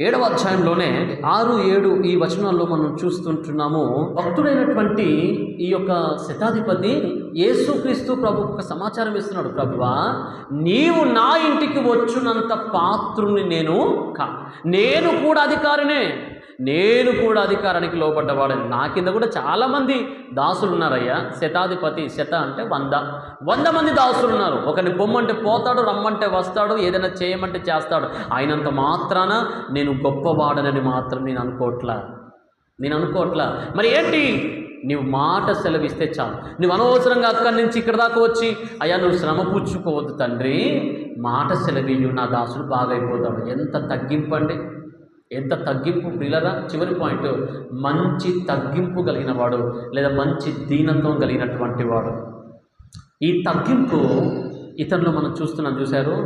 ఏడవ అధ్యాయంలోనే ఆరు ఏడు ఈ వచనాల్లో మనం చూస్తుంటున్నాము. భక్తుడైనటువంటి ఈ యొక్క శతాధిపతి యేసుక్రీస్తు ప్రభు ఒక సమాచారం ఇస్తున్నాడు. ప్రభువా నీవు నా ఇంటికి వచ్చునంత పాత్రుని నేను కా నేను కూడా అధికారినే. నేను కూడా అధికారానికి లోపడ్డవాడని నా కింద కూడా చాలామంది దాసులు ఉన్నారయ్యా శతాధిపతి శత అంటే వంద. వంద మంది దాసులు ఉన్నారు ఒకరిని పొమ్మంటే పోతాడు రమ్మంటే వస్తాడు ఏదైనా చేయమంటే చేస్తాడు. అయినంత మాత్రాన నేను గొప్పవాడనని మాత్రం నేను అనుకోవట్లా నేను అనుకోవట్లా మరి ఏంటి? నీవు మాట సెలవిస్తే చాలు. నువ్వు అనవసరంగా అక్కడి నుంచి ఇక్కడ దాకా వచ్చి అయ్యా నువ్వు శ్రమ పుచ్చుకోవద్దు తండ్రి. మాట సెలవియు నా దాసుడు బాగైపోతాడు. ఎంత తగ్గింపండి ఎంత తగ్గింపు ప్రియులరా? చివరి పాయింట్ మంచి తగ్గింపు కలిగిన వాడు లేదా మంచి దీనత్వం కలిగినటువంటి వాడు. ఈ తగ్గింపు ఇతరులు మనం చూస్తున్నాం చూశారు?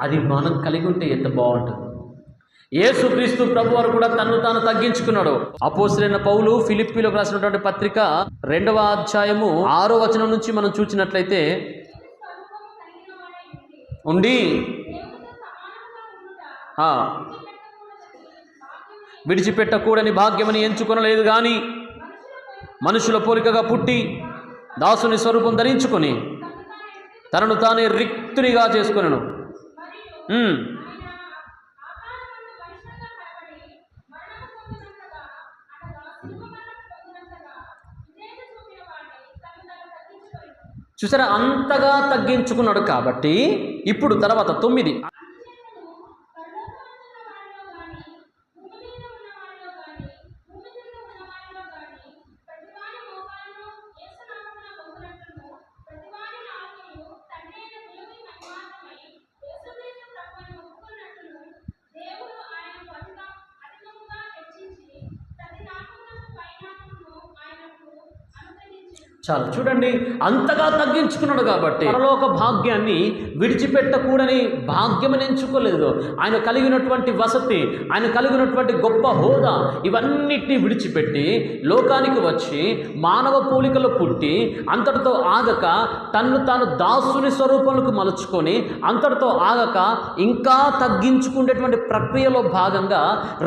అది మనం కలిగి ఉంటే ఎంత బాగుంటుంది. యేసుక్రీస్తు ప్రభు వారు కూడా తను తాను తగ్గించుకున్నాడు. అపోసరైన పౌలు ఫిలిప్పీలో రాసినటువంటి పత్రిక రెండవ అధ్యాయము ఆరో వచనం నుంచి మనం చూసినట్లయితే ఉండి. విడిచిపెట్టకూడని భాగ్యమని ఎంచుకొనలేదు కానీ మనుషుల పోలికగా పుట్టి దాసుని స్వరూపం ధరించుకొని తనను తానే రిక్తునిగా చేసుకునను. చూసారా? అంతగా తగ్గించుకున్నాడు కాబట్టి ఇప్పుడు తర్వాత తొమ్మిది దేవుడు ఆయన అధిక అధికముగా హెచ్చించి ప్రతి నామమునకు పైనామమును ఆయనకు అనుగ్రహించెను. చాలు. చూడండి అంతగా తగ్గించుకున్నాడు కాబట్టి పరలోక భాగ్యాన్ని విడిచిపెట్టకూడని భాగ్యం ఎంచుకోలేదు. ఆయన కలిగినటువంటి వసతి ఆయన కలిగినటువంటి గొప్ప హోదా ఇవన్నిటిని విడిచిపెట్టి లోకానికి వచ్చి మానవ పోలికలో పుట్టి అంతటితో ఆగక తన్ను తాను దాసుని స్వరూపంలోకి మలుచుకొని అంతటితో ఆగక ఇంకా తగ్గించుకునేటువంటి ప్రక్రియలో భాగంగా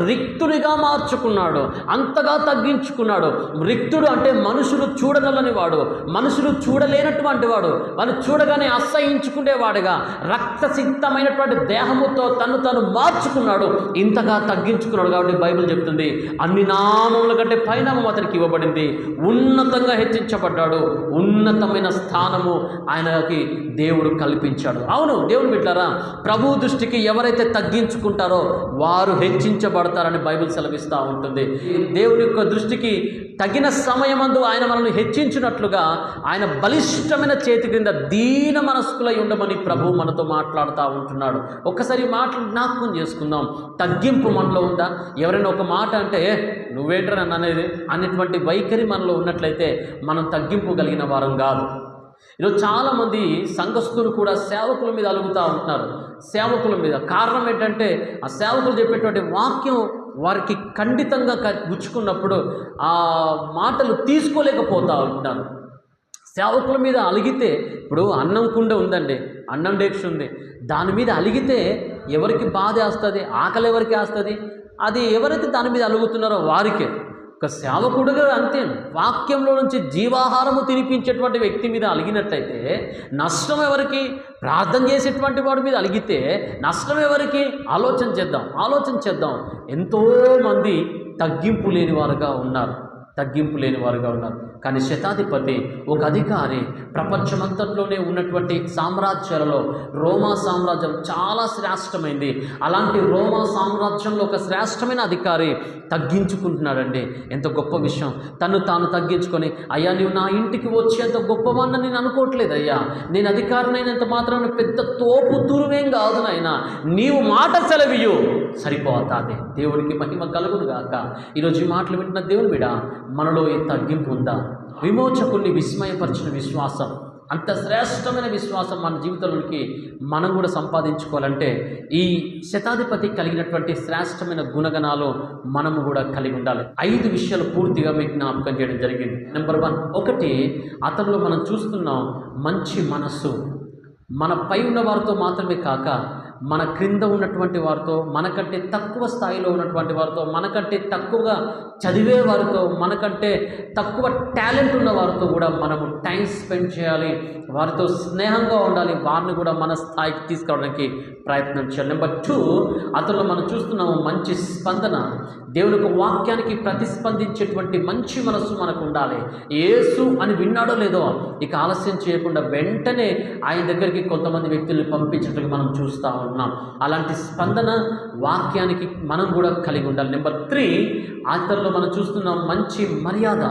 రిక్తునిగా మార్చుకున్నాడు. అంతగా తగ్గించుకున్నాడు. రిక్తుడు అంటే మనుషులు చూడగలని వాడు మనుషులు చూడలేనటువంటి వాడు. వాళ్ళు చూడగానే అసహించుకునేవాడుగా రక్తసిద్ధమైనటువంటి దేహముతో తను తను మార్చుకున్నాడు. ఇంతగా తగ్గించుకున్నాడు కాబట్టి బైబిల్ చెప్తుంది అన్ని నామముల కంటే పైనామం అతనికి ఇవ్వబడింది. ఉన్నతంగా హెచ్చించబడ్డాడు. ఉన్నతమైన స్థానము ఆయనకి దేవుడు కల్పించాడు. అవును దేవుడు బిడ్డారా ప్రభు దృష్టికి ఎవరైతే తగ్గించుకుంటారో వారు హెచ్చించబడతారని బైబిల్ సెలవిస్తూ ఉంటుంది. దేవుని యొక్క దృష్టికి తగిన సమయమందు ఆయన మనల్ని హెచ్చించినట్లుగా ఆయన బలిష్టమైన చేతి క్రింద దీన మనస్కులై ఉండమని ప్రభు మనతో మాట్లాడుతూ ఉంటున్నాడు. ఒక్కసారి మాటలు జ్ఞాపకం చేసుకుందాం. తగ్గింపు మనలో ఉందా? ఎవరైనా ఒక మాట అంటే నువ్వేంటరా నన్ను అనేది? అనేటువంటి వైఖరి మనలో ఉన్నట్లయితే మనం తగ్గింపు కలిగిన వారం కాదు. ఈరోజు చాలామంది సంఘస్థులు కూడా సేవకుల మీద అలుగుతూ ఉంటున్నారు. సేవకుల మీద. కారణం ఏంటంటే ఆ సేవకులు చెప్పేటువంటి వాక్యం వారికి ఖండితంగా గుచ్చుకున్నప్పుడు ఆ మాటలు తీసుకోలేకపోతూ ఉంటారు. సేవకుల మీద అలిగితే ఇప్పుడు అన్నం కుండ ఉందండి అన్నం డేక్ష ఉంది. దాని మీద అలిగితే ఎవరికి బాధ వేస్తుంది ఆకలి ఎవరికి వేస్తుంది? అది ఎవరైతే దాని మీద అలుగుతున్నారో వారికే. ఒక సేవకుడుగా అంతే. వాక్యంలో నుంచి జీవాహారము తినిపించేటువంటి వ్యక్తి మీద అలిగినట్లయితే నష్టం ఎవరికి? ప్రార్థన చేసేటువంటి వాడి మీద అలిగితే నష్టం ఎవరికి? ఆలోచన చేద్దాం ఆలోచన చేద్దాం. ఎంతోమంది తగ్గింపు లేని వారుగా ఉన్నారు తగ్గింపు లేని వారుగా ఉన్నారు. కానీ శతాధిపతి ఒక అధికారి ప్రపంచమంతట్లోనే ఉన్నటువంటి సామ్రాజ్యాలలో రోమా సామ్రాజ్యం చాలా శ్రేష్టమైంది. అలాంటి రోమా సామ్రాజ్యంలో ఒక శ్రేష్టమైన అధికారి తగ్గించుకుంటున్నాడండి. ఎంత గొప్ప విషయం. తను తాను తగ్గించుకొని అయ్యా నీవు నా ఇంటికి వచ్చేంత గొప్పవాడిని నేను అనుకోవట్లేదు అయ్యా. నేను అధికారినైనంత మాత్రం పెద్ద తోపు తురువేం కాదు నాయన. నీవు మాట సెలవియు. సరిపోతాది దేవునికి మహిమ కలుగును గాక. ఈరోజు ఈ మాటలు వింటున్న దేవుని విడా మనలో ఈ తగ్గింపు ఉందా? విమోచకుల్ని విస్మయపరిచిన విశ్వాసం. అంత శ్రేష్టమైన విశ్వాసం మన జీవితంలోకి మనం కూడా సంపాదించుకోవాలంటే ఈ శతాధిపతి కలిగినటువంటి శ్రేష్టమైన గుణగణాలు మనము కూడా కలిగి ఉండాలి. ఐదు విషయాలు పూర్తిగా మీకు జ్ఞాపకం చేయడం జరిగింది. నెంబర్ వన్ ఒకటి అతనిలో మనం చూస్తున్నాం మంచి మనస్సు. మన పై ఉన్న వారితో మాత్రమే కాక మన క్రింద ఉన్నటువంటి వారితో మనకంటే తక్కువ స్థాయిలో ఉన్నటువంటి వారితో మనకంటే తక్కువగా చదివే వారితో మనకంటే తక్కువ టాలెంట్ ఉన్న వారితో కూడా మనము టైం స్పెండ్ చేయాలి. వారితో స్నేహంగా ఉండాలి. వారిని కూడా మన స్థాయికి తీసుకురావడానికి ప్రయత్నం చేయాలి. నెంబర్ టూ అతను మనం చూస్తున్నాము మంచి స్పందన. దేవుని యొక్క వాక్యానికి ప్రతిస్పందించేటువంటి మంచి మనస్సు మనకు ఉండాలి. ఏసు అని విన్నాడో లేదో ఇక ఆలస్యం చేయకుండా వెంటనే ఆయన దగ్గరికి కొంతమంది వ్యక్తుల్ని పంపించడానికి మనం చూస్తాము. ఉన్నాం. అలాంటి స్పందన వాక్యానికి మనం కూడా కలిగి ఉండాలి. నెంబర్ త్రీ అతనిలో మనం చూస్తున్నాం మంచి మర్యాద.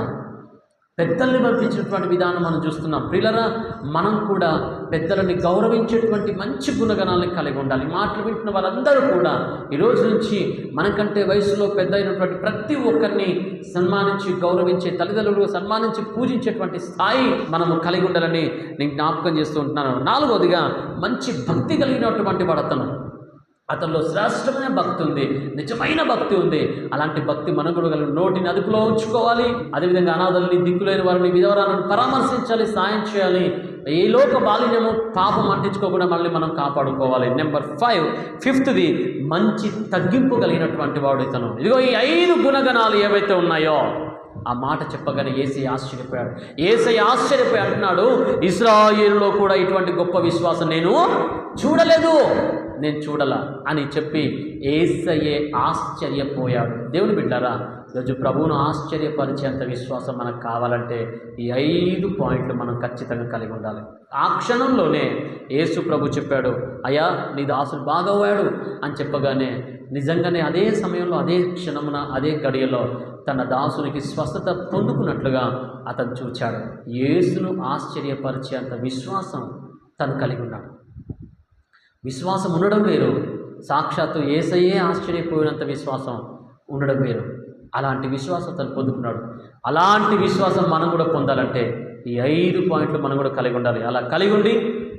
పెద్దల్ని పంపించినటువంటి విధానం మనం చూస్తున్నాం. ప్రిలరా మనం కూడా పెద్దలని గౌరవించేటువంటి మంచి గుణగణాలను కలిగి ఉండాలి. మాటలు వింటున్న వాళ్ళందరూ కూడా ఈ రోజు నుంచి మనకంటే వయసులో పెద్ద అయినటువంటి ప్రతి ఒక్కరిని సన్మానించి గౌరవించే తల్లిదండ్రులు సన్మానించి పూజించేటువంటి స్థాయి మనము కలిగి ఉండాలని నేను జ్ఞాపకం చేస్తూ ఉంటున్నాను. నాలుగవదిగా మంచి భక్తి కలిగినటువంటి వాడు అతను. అతనిలో శ్రేష్టమైన భక్తి ఉంది నిజమైన భక్తి ఉంది. అలాంటి భక్తి మనం కూడా కలిగి నోటిని అదుపులో ఉంచుకోవాలి. అదేవిధంగా అనాథల్ని దిక్కులేని వారిని విధవరాలను పరామర్శించాలి సాయం చేయాలి. ఏ లోక బాలిన్యము పాపం అంటించుకోకుండా మళ్ళీ మనం కాపాడుకోవాలి. నెంబర్ ఫైవ్ ఫిఫ్త్ది మంచి తగ్గింపు కలిగినటువంటి వాడు ఇతను. ఇదిగో ఈ ఐదు గుణగణాలు ఏవైతే ఉన్నాయో ఆ మాట చెప్పగానే ఏసై ఆశ్చర్యపోయాడు. ఏసై ఆశ్చర్యపోయి అంటున్నాడు ఇస్రాయిల్లో కూడా ఇటువంటి గొప్ప విశ్వాసం నేను చూడలేదు. నేను చూడలా అని చెప్పి ఏసయ్యే ఆశ్చర్యపోయాడు. దేవుని బిడ్డారా ఈరోజు ప్రభువును ఆశ్చర్యపరిచేంత విశ్వాసం మనకు కావాలంటే ఈ ఐదు పాయింట్లు మనం ఖచ్చితంగా కలిగి ఉండాలి. ఆ క్షణంలోనే యేసు ప్రభు చెప్పాడు అయ్యా నీ దాసుడు బాగోవాడు అని చెప్పగానే నిజంగానే అదే సమయంలో అదే క్షణమున అదే గడియలో తన దాసునికి స్వస్థత పొందుకున్నట్లుగా అతను చూచాడు. యేసును ఆశ్చర్యపరిచేంత విశ్వాసం తను కలిగి ఉన్నాడు. విశ్వాసం ఉండడం వేరు. సాక్షాత్తు ఏసయ్యే ఆశ్చర్యపోయినంత విశ్వాసం ఉండడం వేరు. అలాంటి విశ్వాసం తను పొందుకున్నాడు. అలాంటి విశ్వాసం మనం కూడా పొందాలంటే ఈ ఐదు పాయింట్లు మనం కూడా కలిగి ఉండాలి. అలా కలిగి ఉండి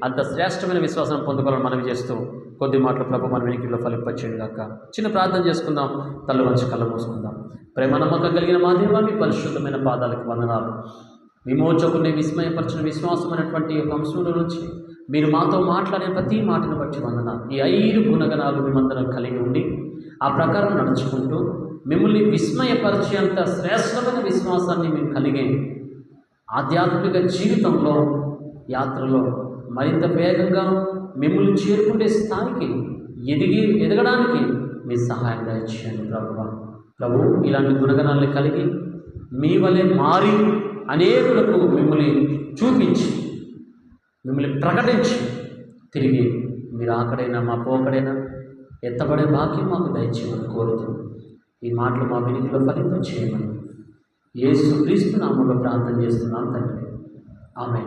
అంత శ్రేష్టమైన విశ్వాసం పొందుకోవాలని మనవి చేస్తూ కొద్ది మాటలు ప్రభు మన వెనికిలో ఫలింపచ్చేది కాక చిన్న ప్రార్థన చేసుకుందాం. తల్లు మంచి కళ్ళ మూసుకుందాం. ప్రేమ నమ్మకం కలిగిన మా దేవా, మీ పరిశుద్ధమైన పాదాలకు వందనాలు. విమోచకుని విస్మయపరచిన విశ్వాసం అనేటువంటి ఒక అంశంలో నుంచి మీరు మాతో మాట్లాడే ప్రతి మాటను బట్టి వందన. ఈ ఐదు గుణగణాలు మిమ్మందరం కలిగి ఉండి ఆ ప్రకారం నడుచుకుంటూ మిమ్మల్ని విస్మయపరిచేంత శ్రేష్టమైన విశ్వాసాన్ని మేము కలిగి ఆధ్యాత్మిక జీవితంలో యాత్రలో మరింత వేగంగా మిమ్మల్ని చేరుకునే స్థాయికి ఎదిగి ఎదగడానికి మీ సహాయం దయచేయండి ప్రభు ప్రభు ఇలాంటి గుణగణాలను కలిగి మీ వలె మారి అనేకులకు మిమ్మల్ని చూపించి మిమ్మల్ని ప్రకటించి తిరిగి మీరు ఆకడైనా మా పోకడైనా ఎత్తబడే భాగ్యం మాకు దయచేయమని కోరుతూ ఈ మాటలు మా వినికిలో ఫలింప చేయమని ఏసు క్రీస్తు నామంలో ప్రార్థన చేస్తున్నాం తండ్రి. ఆమె